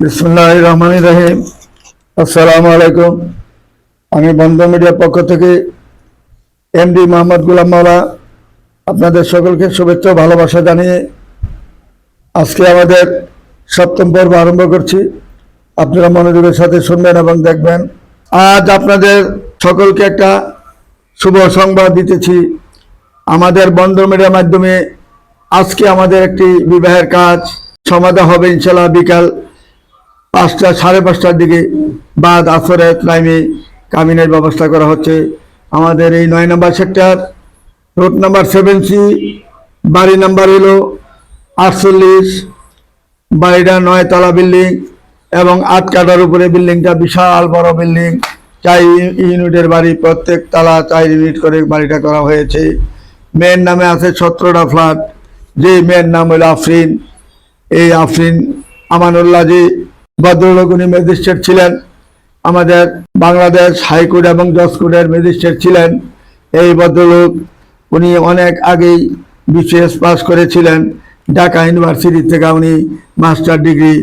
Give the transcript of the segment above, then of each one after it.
বিসমুল্লাহ রহমান রহিম আসসালামু আলাইকুম আমি বন্ধন মিডিয়ার পক্ষ থেকে এমডি মোহাম্মদ গুলাম মাওলা আপনাদের সকলকে শুভেচ্ছা ভালোবাসা জানিয়ে আজকে আমাদের সপ্তম পর্ব আরম্ভ করছি। আপনারা মনোযোগের সাথে শুনবেন এবং দেখবেন। আজ আপনাদের সকলকে একটা শুভ সংবাদ দিতেছি। আমাদের বন্ধ মিডিয়ার মাধ্যমে আজকে আমাদের একটি বিবাহের কাজ, সমাধা হবে ইনশাল্লাহ বিকাল পাঁচটা, সাড়ে পাঁচটার দিকে বাদ আসরের টাইমে কামিনের ব্যবস্থা করা হচ্ছে। আমাদের এই নয় নম্বর sector, road number seven C, বাড়ি নাম্বার হলো আটচল্লিশ, বাড়িটা নয়তলা বিল্ডিং এবং আট কাটার উপরে বিল্ডিংটা বিশাল বড় বিল্ডিং। চার ইউনিটের বাড়ি প্রত্যেক তালা চার ইউনিট করে বাড়িটা করা হয়েছে। মেয়ের নামে আছে সতেরোটা ফ্ল্যাট। যে মেয়ের নাম হলো আফরিন। এই আফরিন আমানুল্লাহ জি ভদ্রলোক উনি ম্যাজিস্ট্রেট ছিলেন। আমাদের বাংলাদেশ হাইকোর্ট এবং জজ কোর্টের ম্যাজিস্ট্রেট ছিলেন। এই ভদ্রলোক উনি অনেক আগেই বিসিএস পাস করেছিলেন। ঢাকা ইউনিভার্সিটি থেকে উনি মাস্টার ডিগ্রি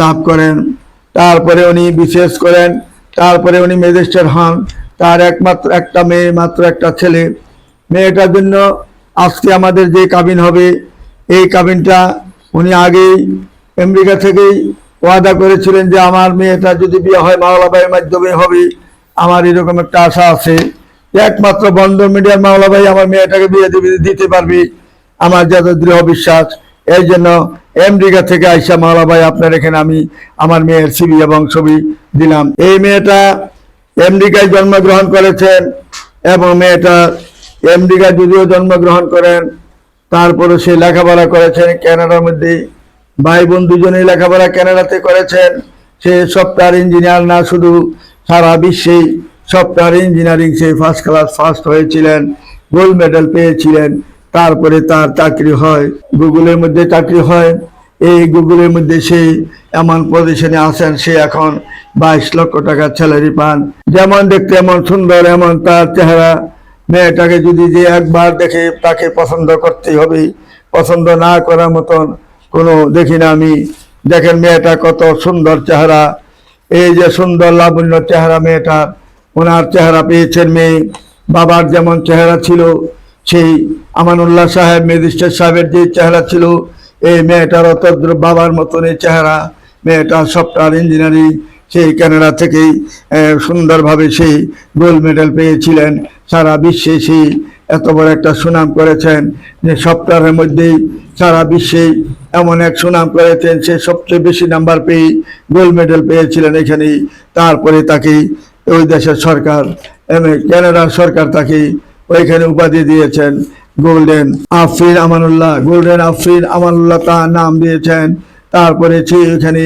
লাভ করেন। তারপরে উনি বিসিএস করেন। তারপরে উনি ম্যাজিস্ট্রেট হন। তার একমাত্র একটা মেয়ে, মাত্র একটা ছেলে। মেয়েটার জন্য আজকে আমাদের যে কাবিন হবে, এই কাবিনটা উনি আগেই আমেরিকা থেকেই ওয়াদা করেছিলেন যে আমার মেয়েটা যদি বিয়ে হয় মাওলা ভাইয়ের মাধ্যমে হবে। আমার এরকম একটা আশা আছে। একমাত্র বন্ধন মিডিয়ার মাওলা ভাই আমার মেয়েটাকে বিয়ে দিতে পারবি আমার যত দৃঢ় বিশ্বাস। এই জন্য আমেরিকা থেকে আইসা মাওলা ভাই আপনার এখানে আমি আমার মেয়ের ছবি এবং ছবি দিলাম। এই মেয়েটা আমেরিকায় জন্মগ্রহণ করেছেন এবং মেয়েটা আমেরিকায় যদিও জন্মগ্রহণ করেন তারপরে সে লেখাপড়া করেছেন কানাডার মধ্যে। ভাই বোন দুজনেই লেখাপড়া কানাডাতে করেছেন। সে সফটওয়্যার ইঞ্জিনিয়ার না, শুধু সারা বিশ্বেই সফটওয়্যার ইঞ্জিনিয়ারিং সে ফার্স্ট ক্লাস ফার্স্ট হয়েছিলেন গোল্ড মেডেল পেয়েছিলেন। তারপরে তার চাকরি হয়, গুগলের মধ্যে চাকরি হয়। এই গুগলের মধ্যে সে এমন পজিশনে আছেন, সে এখন বাইশ লক্ষ টাকার স্যালারি পান। যেমন দেখতে এমন সুন্দর, এমন তার চেহারা। মেয়েটাকে যদি যে একবার দেখে তাকে পছন্দ করতে হবে, পছন্দ না করার মতন কোনো দেখি না আমি। দেখেন মেয়েটা কত সুন্দর চেহারা। এই যে সুন্দর লাবণ্য চেহারা মেয়েটা, ওনার চেহারা পেয়েছেন মেয়ে। বাবার যেমন চেহারা ছিল, সেই আমানুল্লাহ সাহেব, মেজিস্ট্রেট সাহেবের যে চেহারা ছিল, এই মেয়েটার অতদ্র বাবার মতন এই চেহারা। মেয়েটা সফটওয়্যার ইঞ্জিনিয়ারিং, সেই ক্যানাডা থেকেই সুন্দরভাবে সেই গোল্ড মেডেল পেয়েছিলেন। সারা বিশ্বে সেই এত বড় একটা সুনাম করেছেন যে সফটওয়্যারের মধ্যেই সারা বিশ্বে এমন এক সুনাম করেছেন, সে সবচেয়ে বেশি নাম্বার পেয়ে গোল্ড মেডেল পেয়েছিলেন এখানেই। তারপরে তাকে ওই দেশের সরকার কানাডার সরকার তাকে ওইখানে উপাধি দিয়েছেন, গোল্ডেন আফরিন আমানুল্লাহ, গোল্ডেন আফরিন আমানুল্লাহ তার নাম দিয়েছেন। তারপরে সে এখানে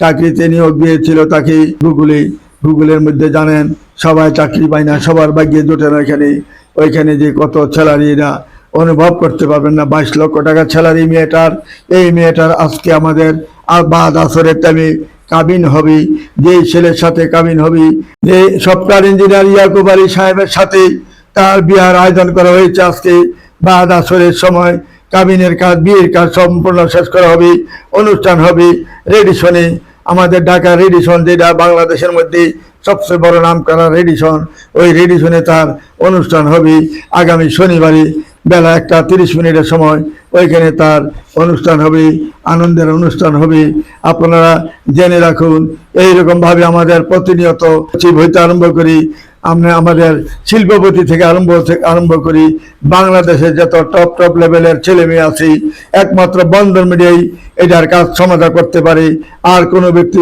চাকরিতে নিয়োগ দিয়েছিল তাকে গুগলে, গুগলের মধ্যে জানেন, সবাই চাকরি পায় না, সবার ভাগ্যে জোটে না এখানে। ওইখানে যে কত স্যালারি এরা অনুভব করতে পারবেন না, বাইশ লক্ষ টাকা স্যালারি মেয়েটার। এই মেয়েটার আজকে আমাদের আর বাদ আসরের টাইমে কাবিন হবে যে ছেলের সাথে কাবিন হবে, যে সফটওয়্যার ইঞ্জিনিয়ার ইয়াকুব আলী সাহেবের সাথে তার বিয়ার আয়োজন করা হয়েছে আজকে। বাদ আসরের সময় কাবিনের কাজ, বিয়ের কাজ সম্পূর্ণ শেষ করা হবে, অনুষ্ঠান হবে রেডিশনে আমাদের ঢাকা রেডিশন যেটা বাংলাদেশের মধ্যে সবচেয়ে বড় নাম করা রেডিশন। ওই রেডিশনে তার অনুষ্ঠান হবে আগামী শনিবারে বেলা একটা তিরিশ মিনিটের সময়। ওইখানে তার অনুষ্ঠান হবে, আনন্দের অনুষ্ঠান হবে। আপনারা জেনে রাখুন, এইরকমভাবে আমাদের প্রতিনিয়ত চিপ হইতে আরম্ভ করি। আমরা আমাদের শিল্পপতি থেকে আরম্ভ থেকে আরম্ভ করি। বাংলাদেশের যত টপ টপ লেভেলের ছেলে মেয়ে আছে, একমাত্র বন্ধন মিডিয়াই এটার কাজ, সমাধা করতে পারে। আর কোনো ব্যক্তি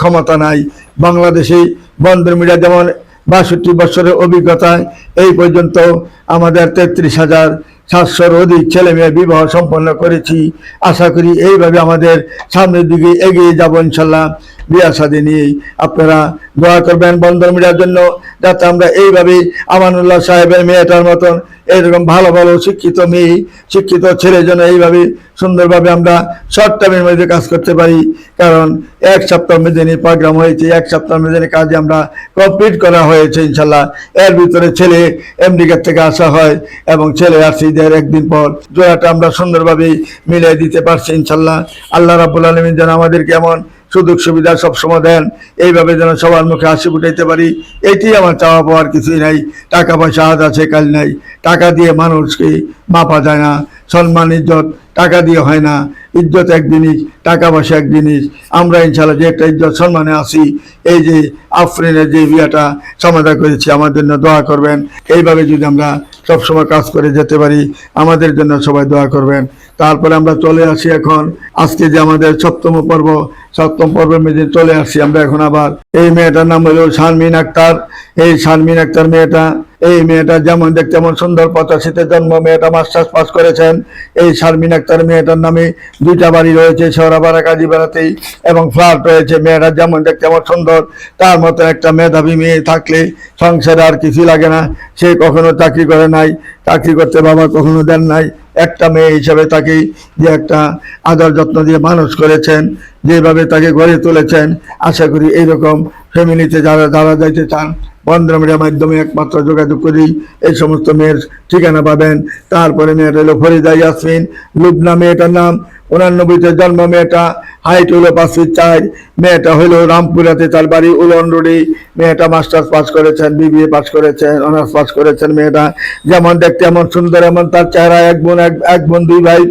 ক্ষমতা নাই। বাংলাদেশে বন্ধন মিডিয়া যেমন বাষট্টি বছরের অভিজ্ঞতায় এই পর্যন্ত আমাদের তেত্রিশ হাজার সাতশোর অধিক ছেলে মেয়ে বিবাহ সম্পন্ন করেছি। আশা করি এইভাবে আমাদের সামনের দিকে এগিয়ে যাব ইনশাল্লাহ বিয়া শাদী নিয়েই। আপনারা দোয়া করবেন বন্ধন মিডিয়ার জন্য যাতে আমরা এইভাবে আমানুল্লাহ সাহেবের মেয়েটার মতন এরকম ভালো ভালো শিক্ষিত মেয়ে, শিক্ষিত ছেলে যেন এইভাবে সুন্দরভাবে আমরা শর্ট টাইমের মধ্যে কাজ করতে পারি। কারণ এক সপ্তাহ মেদিনী প্রোগ্রাম হয়েছে, এক সপ্তাহ মেদিনী কাজে আমরা কমপ্লিট করা হয়েছে ইনশাল্লাহ। এর ভিতরে ছেলে আমেরিকার থেকে আসা হয় এবং ছেলে আসছে ঈদের একদিন পর জোড়াটা আমরা সুন্দরভাবে মিলিয়ে দিতে পারছি ইনশাল্লাহ। আল্লাহ রাবুল আলমিন যেন আমাদেরকে এমন সুযোগ সুবিধা সবসময় দেন। এইভাবে যেন সবার মুখে হাসি ফুটাইতে পারি। এটি আমার চাওয়া পাওয়ার কিছুই নাই। টাকা পয়সা আজ আছে, কাল নাই। টাকা দিয়ে মানুষকে মাপা যায় না। সম্মান, ইজ্জত টাকা দিয়ে হয় না। ইজ্জত এক জিনিস, টাকা পয়সা এক জিনিস। আমরা ইনশাল্লাহ যে একটা ইজ্জত সম্মানে আসি এই যে আফরিনের যে বিয়াটা সমাধা করেছি, আমার জন্য দোয়া করবেন। এইভাবে যদি আমরা সবসময় কাজ করে যেতে পারি, আমাদের জন্য সবাই দোয়া করবেন। তারপরে আমরা চলে আসি এখন। আজকে যে আমাদের সপ্তম পর্ব সপ্তম পর্বের মধ্যে চলে আসছি আমরা এখন আবার। এই মেয়েটার নাম হলো শারমিন আক্তার। এই শারমিন আক্তার মেয়েটা, এই মেয়েটা যেমন দেখতে তেমন সুন্দর পঁচাশিতে জন্ম, মেয়েটা মাস্টার্স পাস করেছেন। এই শারমিন আক্তার মেয়েটার নামে দুইটা বাড়ি রয়েছে সৌরাবাড়া কাজীপাড়াতেই এবং ফ্ল্যাট রয়েছে। মেয়েটা যেমন দেখতে তেমন সুন্দর, তার মতো একটা মেধাবী মেয়ে থাকলে সংসারে আর কিছু লাগে না। সে কখনো চাকরি করে নাই, চাকরি করতে বাবা কখনো দেন নাই। একটা মেয়ে হিসাবে তাকে যে একটা আদর যত্ন দিয়ে মানুষ করেছেন, যেভাবে তাকে গড়ে তুলেছেন, আশা করি এইরকম ফ্যামিলিতে যারা যারা যাইতে চান বন্ধ মিডিয়ার মাধ্যমে একমাত্র যোগাযোগ করি এই সমস্ত মেয়ের ঠিকানা পাবেন। তারপরে মেয়েটা হলো ফরিদা ইয়াসমিন, লুবনা মেয়েটার নাম, উনানব্বইতে জন্ম মেয়েটা হাইট হলো পাঁচ চার, মেয়েটা হলো রামপুরাতে তার বাড়ি উলন রোডে মেয়েটা মাস্টার্স পাস করেছেন, বিবিএ পাস করেছেন, অনার্স পাস করেছেন মেয়েটা। যেমন দেখতে এমন সুন্দর, এমন তার চেহারা, এক বোন, এক এক বোন, দুই ভাই।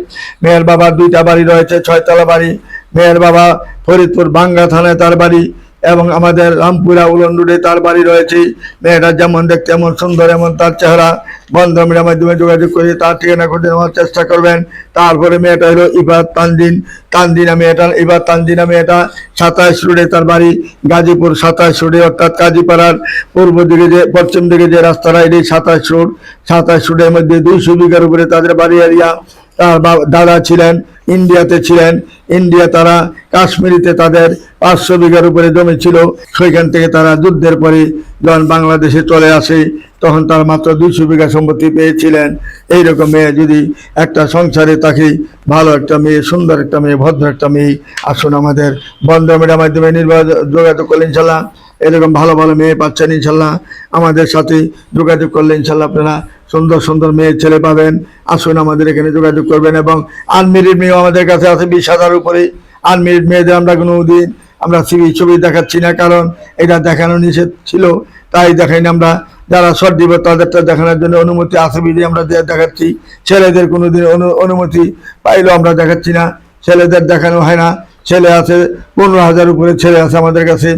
মেয়ের বাবার দুইটা বাড়ি রয়েছে, ছয়তলা বাড়ি। মেয়ের বাবা ফরিদপুর বাঙ্গা থানায় তার বাড়ি। এবং আমাদের রামপুরা উলন রোডে তার বাড়ি রয়েছে। মেয়েটা যেমন দেখতে এমন সুন্দর, এমন তার চেহারা। বন্ধমের মাধ্যমে যোগাযোগ করে তার ঠিকানা খুঁজে নেওয়ার চেষ্টা করবেন। তারপরে মেয়েটা হলো ইবাদ তানজিন। তানজিনা মেয়েটা, ইবাদ তানজিনা মেয়েটা সাতাশ রোডে তার বাড়ি, গাজীপুর সাতাশ রোডে, অর্থাৎ কাজীপাড়ার পূর্ব দিকে যে, পশ্চিম দিকে যে রাস্তাটা, এটি সাতাশ রোড। সাতাশ রোডের মধ্যে দুইশো বিঘার উপরে তাদের বাড়ি এরিয়া তার দাদা ছিলেন, ইন্ডিয়াতে ছিলেন। ইন্ডিয়া তারা কাশ্মীরিতে তাদের পাঁচশো বিঘার উপরে জমি ছিল। সেখান থেকে তারা যুদ্ধের পরে যখন বাংলাদেশে চলে আসে, তখন তার মাত্র দুইশো বিঘা সম্পত্তি পেয়েছিলেন। এইরকম মেয়ে যদি একটা সংসারে তাকে ভালো একটা মেয়ে, সুন্দর একটা মেয়ে, ভদ্র একটা মেয়ে, আসুন আমাদের বন্ধ মেয়ের মাধ্যমে নির্বাচন যোগাযোগ করলেন ইনশাল্লাহ এরকম ভালো ভালো মেয়ে পাচ্ছেন ইনশাল্লাহ। আমাদের সাথে যোগাযোগ করলে ইনশাল্লাহ আপনারা সুন্দর সুন্দর মেয়ে ছেলে পাবেন। আসুন আমাদের এখানে যোগাযোগ করবেন এবং আনমেরিড মেয়েও আমাদের কাছে আছে বিশ হাজার উপরে। আনমেরিড মেয়েদের আমরা কোনো দিন আমরা ছবি ছবি দেখাচ্ছি না, কারণ এটা দেখানো নিষেধ ছিল। তাই দেখাই না আমরা। যারা শর্ট দিব তাদেরটা দেখানোর জন্য অনুমতি আছে বিধি আমরা দেখাচ্ছি। ছেলেদের কোনোদিন অনু- অনুমতি পাইলেও আমরা দেখাচ্ছি না। ছেলেদের দেখানো হয় না। ছেলে আছে, পনেরো হাজার উপরে ছেলে আছে আমাদের কাছে।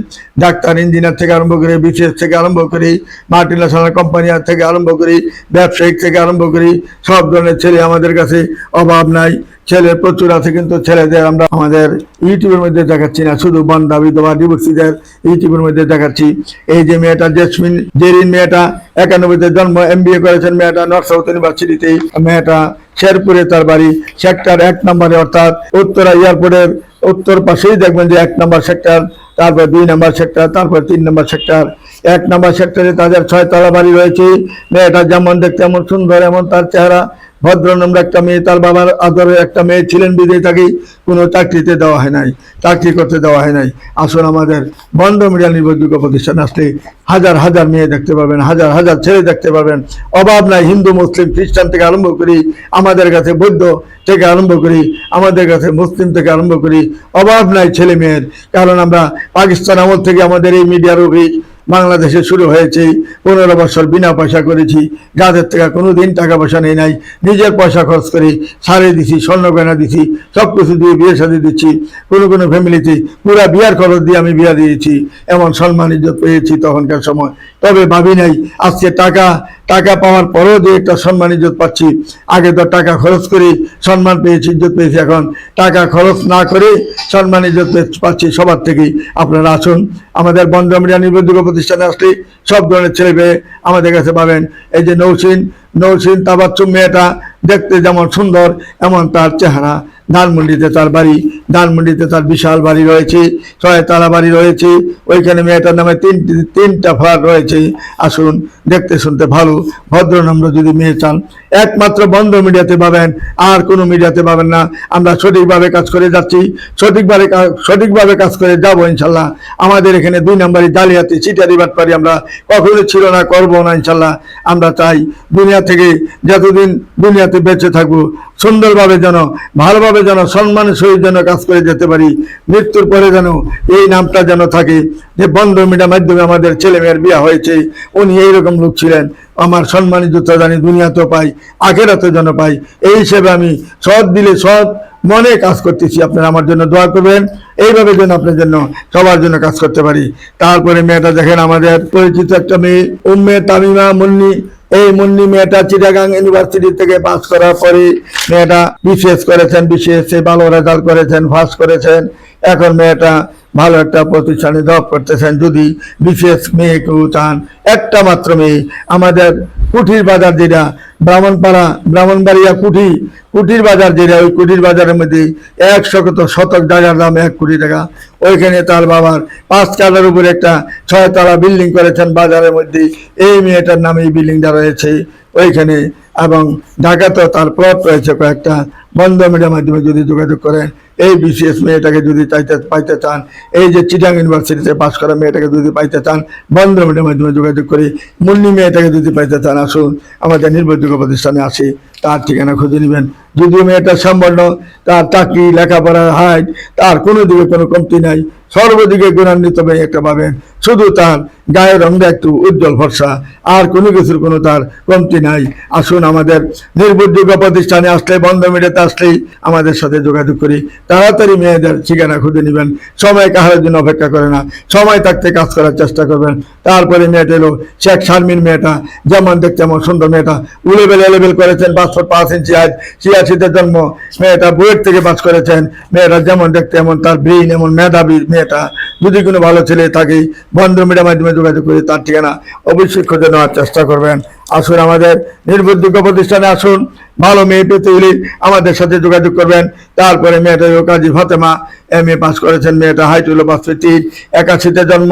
ডাক্তার, ইঞ্জিনিয়ার থেকে আরম্ভ করে বিসিএস থেকে আরম্ভ করি মাল্টিনেশনাল কোম্পানি থেকে আরম্ভ করি ব্যবসায়িক থেকে আরম্ভ করি সব ধরনের ছেলে আমাদের কাছে অভাব নাই। ছেলে প্রচুর আছে কিন্তু ছেলেদের আমরা আমাদের ইউটিউবের মধ্যে দেখাচ্ছি না, শুধু বন্ধা বিধবা ডিভোর্সিদের ইউটিউবের মধ্যে দেখাচ্ছি। এই যে মেয়েটা জেসমিন জেরিন মেয়েটা, একানব্বইতে জন্ম এম করেছেন মেয়েটা নর্থ সাউথ ইউনিভার্সিটিতে। মেয়েটা শেরপুরে তার বাড়ি, সেক্টর এক নম্বরে অর্থাৎ উত্তরা এয়ারপোর্টের উত্তর পাশেই দেখবেন যে এক নম্বর সেক্টর তারপর দুই নম্বর সেক্টর তারপর তিন নম্বর সেক্টর এক নম্বর সেক্টরে তাদের ছয়তলা বাড়ি রয়েছে। মেয়েটা যেমন দেখতে এমন সুন্দর, এমন তার চেহারা। ভদ্র, নম্র একটা মেয়ে, তার বাবার আদরের একটা মেয়ে ছিলেন বিদেয় তাকে কোনো চাকরিতে দেওয়া হয় নাই, চাকরি করতে দেওয়া হয় নাই। আসুন আমাদের বন্ধ মিডিয়া নির্ভরযোগ্য প্রতিষ্ঠান আসলে হাজার হাজার মেয়ে দেখতে পাবেন, হাজার হাজার ছেলে দেখতে পাবেন। অভাব নাই, হিন্দু, মুসলিম, খ্রিস্টান থেকে আরম্ভ করি, আমাদের কাছে বৌদ্ধ থেকে আরম্ভ করি, আমাদের কাছে মুসলিম থেকে আরম্ভ করি। অভাব নাই ছেলে মেয়ের, কারণ আমরা পাকিস্তান আমল থেকে আমাদের এই মিডিয়ার অভিযোগ বাংলাদেশে শুরু হয়েছে, পনেরো বছর বিনা পয়সা করেছি যাদের থেকে কোনো দিন টাকা পয়সা নেই নাই, নিজের পয়সা খরচ করে সারে দিছি, স্বর্ণ গয়না দিছি সব কিছু দিয়ে বিয়ে সাথে দিচ্ছি, কোনো কোনো ফ্যামিলিতে পুরা বিয়ার খরচ দিয়ে আমি বিয়া দিয়েছি, এমন সম্মান ইজ্জত পেয়েছি তখনকার সময়। তবে ভাবি নাই, আজকে টাকা টাকা পাওয়ার পরেও যে একটা সম্মান ইজ্জত পাচ্ছি। আগে তো টাকা খরচ করি, সম্মান পেয়েছি, ইজ্জত পেয়েছি। এখন টাকা খরচ না করে সম্মান ইজ্জত পাচ্ছি সবার থেকেই। আপনারা আসুন, আমাদের বন্ধ মিডিয়া নির্ভরযোগ্য প্রতিষ্ঠানে আসলে সব ধরনের ছেলে পেয়ে আমাদের কাছে পাবেন। এই যে নৌসিন নৌসিন তাবাচ্চুম মেয়েটা দেখতে যেমন সুন্দর, এমন তার চেহারা। ধানমন্ডিতে তার বাড়ি, ধানমন্ডিতে তার বিশাল বাড়ি রয়েছে, ছয়তলা বাড়ি রয়েছে, ওইখানে মেয়েটার নামে তিনটি, তিনটা ফ্ল্যাট রয়েছে। আসুন, দেখতে শুনতে ভালো। ভদ্রনম্র যদি মেয়ে চান, একমাত্র বন্ধ মিডিয়াতে পাবেন, আর কোনো মিডিয়াতে পাবেন না। আমরা সঠিকভাবে কাজ করে যাচ্ছি, সঠিকভাবে সঠিকভাবে কাজ করে যাব ইনশাল্লাহ। আমাদের এখানে দুই নম্বরই জালিয়াতি চিটারি বাটপারি আমরা কখনো ছিল না, করব না ইনশাল্লাহ। আমরা চাই দুনিয়া থেকে যতদিন দুনিয়াতে বেঁচে থাকব সুন্দরভাবে যেন, ভালোভাবে যেন, সম্মানের সহিত যেন কাজ করে যেতে পারি। মৃত্যুর পরে যেন এই নামটা যেন থাকে। যে বন্ধ মিডিয়ার মাধ্যমে আমাদের ছেলে মেয়ের বিয়ে হয়েছে, উনি এইরকম লোক ছিলেন। আমার সম্মানিত জানি দুনিয়াতেও পাই আখেরাতে যেন পাই। এই হিসেবে আমি সৎ দিলে সৎ মনে কাজ করতেছি। আপনারা আমার জন্য দোয়া করবেন। এইভাবে যেন আপনার জন্য সবার জন্য কাজ করতে পারি। তারপরে মেয়েটা দেখেন, আমাদের পরিচিত একটা মেয়ে, উম্মে তামিমা মুন্নি। এই মুন্নি মেয়েটা চিটাগাং ইউনিভার্সিটি থেকে পাস করার পরে মেয়েটা বিশেষ করেছেন বিশেষ ভালো রেজাল্ট করেছেন ফার্স্ট করেছেন। এখন মেয়েটা ভালো একটা প্রতিষ্ঠানে জব করতেছেন। যদি বিশেষ মেয়ে কেউ চান, একটা মাত্র মেয়ে। আমাদের কুঠির বাজার যেটা, ব্রাহ্মণপাড়া, ব্রাহ্মণবাড়িয়া কুঠি কুটির বাজার যেটা, ওই কুটির বাজারের মধ্যে এক শত শতক জায়গার দাম এক কোটি টাকা। ওইখানে তার বাবার পাঁচ কালার উপরে একটা ছয়তলা বিল্ডিং করেছেন বাজারের মধ্যে। এই মেয়েটার নামে এই বিল্ডিংটা রয়েছে ওইখানে। এবং ঢাকাতেও তার প্লট রয়েছে কয়েকটা। বন্ধ মিডিয়ার মাধ্যমে যদি যোগাযোগ করেন এই বিসিএস মেয়েটাকে যদি চাইতে পাইতে চান, এই যে চিটাং ইউনিভার্সিটিতে পাশ করা মেয়েটাকে যদি পাইতে চান বন্ধ মাধ্যমে যোগাযোগ করে, মুন্নি মেয়েটাকে যদি পাইতে চান, আসুন, আমাদের নির্ভরযোগ্য প্রতিষ্ঠানে আসি, তার ঠিকানা খুঁজে নেবেন। যদিও মেয়েটা সম্বন্ধ তার চাকরি লেখাপড়া হাইট, তার কোনো দিকে কোনো কমতি নাই সর্বদিকে গুণান্বিত মেয়ে একটা পাবেন শুধু তার গায়ের রঙটা একটু উজ্জ্বল ভরসা আর কোনো কিছুর কোনো তার কমতি নাই। আসুন আমাদের নির্ভরযোগ্য প্রতিষ্ঠানে আসলে বন্ধ মিডিয়াতে আসলেই আমাদের সাথে যোগাযোগ করি। তাড়াতাড়ি মেয়েদের ঠিকানা খুঁজে নেবেন। সময় কাহার জন্য অপেক্ষা করে না। সময় থাকতে কাজ করার চেষ্টা করবেন। তারপরে মেয়েটা এলো, শেখ শারমিন মেয়েটা। যেমন দেখতে এমন সুন্দর মেয়েটা। উলেবেল এলেবেল করেছেন, পাঁচ পাঁচ ইঞ্চি আজ ছিয়াশিতে জন্ম। মেয়েটা বুয়েট থেকে পাস করেছেন। মেয়েটা যেমন দেখতে এমন তার ব্রেইন, এমন মেধাবী মেয়েটা যদি কোনো ভালো ছেলে থাকে বন্ধ মিডিয়ার মাধ্যমে যোগাযোগ করে তার ঠিকানা অবশ্যই খুঁজে নেওয়ার চেষ্টা করবেন। আসুন আমাদের নির্ভরযোগ্য প্রতিষ্ঠানে আসুন। ভালো মেয়ে পেতে হলে আমাদের সাথে যোগাযোগ করবেন। তারপরে মেয়েটা Kazi Fatema, M A pass করেছেন মেয়েটা হাইট হলো একাশিতে জন্ম,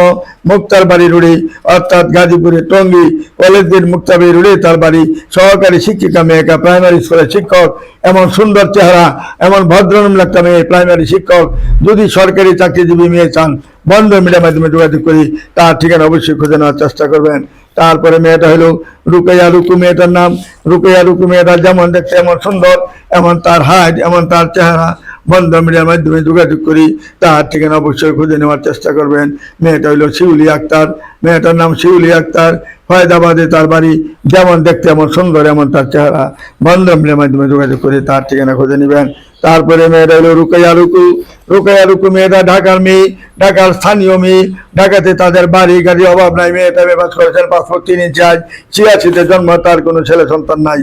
মুক্তার বাড়ি রুড়ি, অর্থাৎ গাজীপুরে টঙ্গী কলেজের মুক্তাবাড়ি রুড়ি, তার বাড়ি সহকারী শিক্ষিকা মেয়েকা প্রাইমারি স্কুলের শিক্ষক, এমন সুন্দর চেহারা, এমন ভদ্রনম একটা মেয়ে প্রাইমারি শিক্ষক, যদি সরকারি চাকরিজীবী মেয়ে চান, বন্ধ মিডিয়ার মাধ্যমে যোগাযোগ করি, তার ঠিকানা অবশ্যই খুঁজে নেওয়ার চেষ্টা করবেন। তারপরে মেয়েটা হলো রুকাইয়া রুকু মেয়েটার নাম। রুকাইয়া রুকু মেয়েটা যেমন দেখতে এমন সুন্দর, এমন তার হাইট এমন তার চেহারা বন্ধ মিডিয়ার মাধ্যমে যোগাযোগ করি, তার ঠিকানা অবশ্যই খুঁজে নেওয়ার চেষ্টা করবেন। মেয়েটা হলো শিউলি আক্তার। মেয়েটার নাম শিউলি আক্তার। ফয়দাবাদে তার বাড়ি যেমন দেখতে এমন সুন্দর, এমন তার চেহারা। বন্ধ মিডিয়ার মাধ্যমে যোগাযোগ করে তার ঠিকানা খুঁজে নেবেন। তারপরে মেয়েটা হলো রুকাইয়া রুকু রুকাইয়া রুকু মেয়েটা ঢাকার মেয়ে, ঢাকার স্থানীয় মেয়ে। ঢাকাতে তাদের বাড়ি, গাড়ি অভাব নাই, মেয়েটা বেবাস করেছেন পাসপোর্ট তিন ইঞ্চি আজ ছিয়াশিতে জন্ম, তার কোনো ছেলে সন্তান নাই।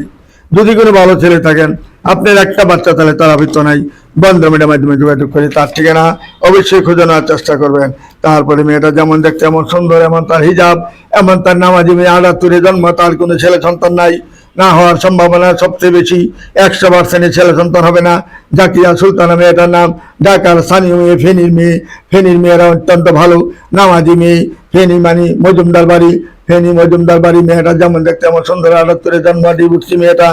যদি কোনো ভালো ছেলে থাকেন, আপনার একটা বাচ্চা তাহলে তার আবৃত্ত নাই। বন্ধ মিডিয়ার মাধ্যমে যোগাযোগ করে, তার ঠিকানা অবশ্যই খুঁজে নেওয়ার চেষ্টা করবেন। তারপরে মেয়েটা যেমন দেখতে এমন সুন্দর, এমন তার হিজাব, এমন তার নামাজি মেয়ে, আটাত্তরে জন্ম, তার কোনো ছেলে সন্তান নাই। না হওয়ার সম্ভাবনা সবচেয়ে বেশি। একশো পার্সেন্টের ছেলে সন্তান হবে না। জাকিয়া সুলতানা মেয়েটার নাম ঢাকার স্থানীয় মেয়ে, ফেনীর মেয়ে। ফেনীর মেয়েরা অত্যন্ত ভালো। নামাজি মেয়ে, ফেনী মানি মজুমদার বাড়ি। ফেনী মজুমদার বাড়ি মেয়েটা যেমন দেখতে এমন সুন্দর আটাত্তরে জন্ম ডিবুক্সি মেয়েটা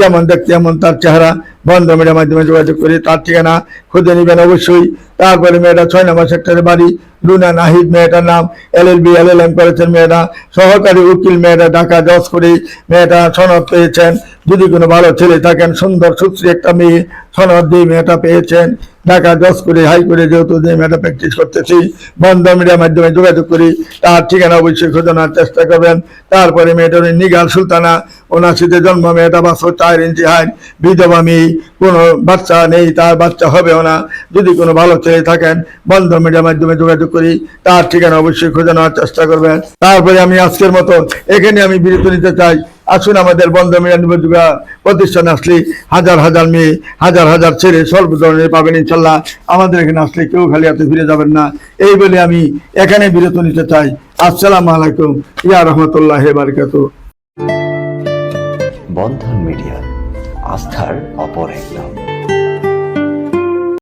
যেমন দেখতে এমন তার চেহারা। বন্ধ মিডিয়ার মাধ্যমে যোগাযোগ করে, তার ঠিকানা খুঁজে নেবেন অবশ্যই। তারপরে মেয়েটা ছয় নম্বর সেক্টরের বাড়ি লুনা নাহিদ মেয়েটার নাম, এল এল বি, এল এল এম করেছেন মেয়েটা সহকারী উকিল মেয়েটা ঢাকা, জজ করে, মেয়েটা সনদ পেয়েছেন। যদি কোনো ভালো ছেলে থাকেন, সুন্দর, সুশ্রী একটা মেয়ে, সনদ দিয়ে মেয়েটা পেয়েছেন। ঢাকা, জজ করে, হাই করে যেহেতু যে মেয়েটা প্র্যাকটিস করতেছি, বন্ধ মিডিয়ার মাধ্যমে যোগাযোগ করি, তার ঠিকানা অবশ্যই খোঁজানোর চেষ্টা করবেন। তারপরে মেয়েটার নিগাল সুলতানা উনাশিতে জন্ম, মেয়েটা বাসো চার ইঞ্চি হাইট বিধবা মেয়ে, কোনো বাচ্চা নেই, তার বাচ্চা হবেও না। যদি কোনো ভালো ছেলে থাকেন, বন্ধ মিডিয়ার মাধ্যমে যোগাযোগ করি, তার ঠিকানা অবশ্যই খোঁজে নেওয়ার চেষ্টা করবেন। তারপরে আমি আজকের মতো এখানে আমি বিরত নিতে চাই। আসুন আমাদের বন্ধ মিডিয়া নিবেদিকা প্রতিষ্ঠানে আসলে হাজার হাজার মেয়ে, হাজার হাজার ছেলে সর্ব ধরনের পাবেন ইনশাল্লাহ। আমাদের এখানে আসলে কেউ খালি হাতে ফিরে যাবেন না। এই বলে আমি এখানে বিরত নিতে চাই। আসসালামু আলাইকুম, ইয়া রহমতুল্লাহ বারকাতু। বন্ধন মিডিয়া, আস্থার অপর এক নাম